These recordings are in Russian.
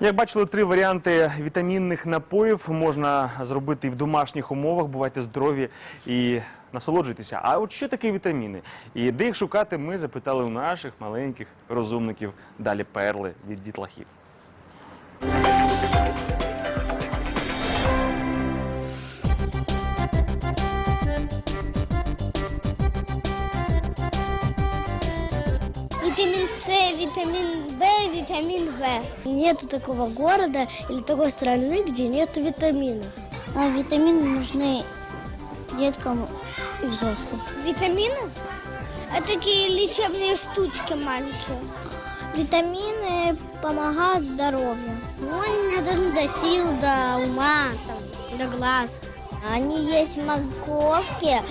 Як бачили, три варіанти вітамінних напоїв можна зробити і в домашніх умовах. Бувайте здорові і насолоджуйтеся. А от що таке вітаміни? І де їх шукати, ми запитали у наших маленьких розумників. Далі перли від дітлахів. Витамин С, витамин В, витамин В. Нету такого города или такой страны, где нет витаминов. А витамины нужны деткам и взрослым. Витамины? Это такие лечебные штучки маленькие. Витамины помогают здоровью. Ну, они должны до сил, до ума, там, до глаз. Они есть в морковке,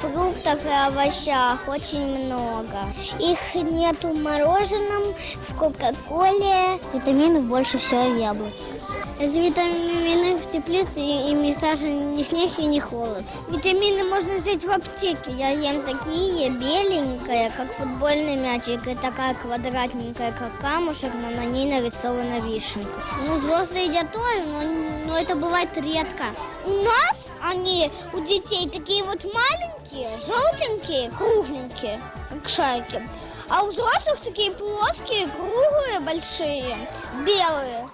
фруктах и овощах очень много. Их нету в мороженом, в кока-коле. Витаминов больше всего в яблоке. Из витаминов в теплице им не страшен ни снег и ни холод. Витамины можно взять в аптеке. Я ем такие беленькие, как футбольный мячик, и такая квадратненькая, как камушек, но на ней нарисована вишенка. Ну, взрослые едят тоже, но, но это бывает редко. У нас они, у детей, такие вот маленькие, желтенькие, кругленькие, как шайки. А у взрослых такие плоские, круглые, большие, белые.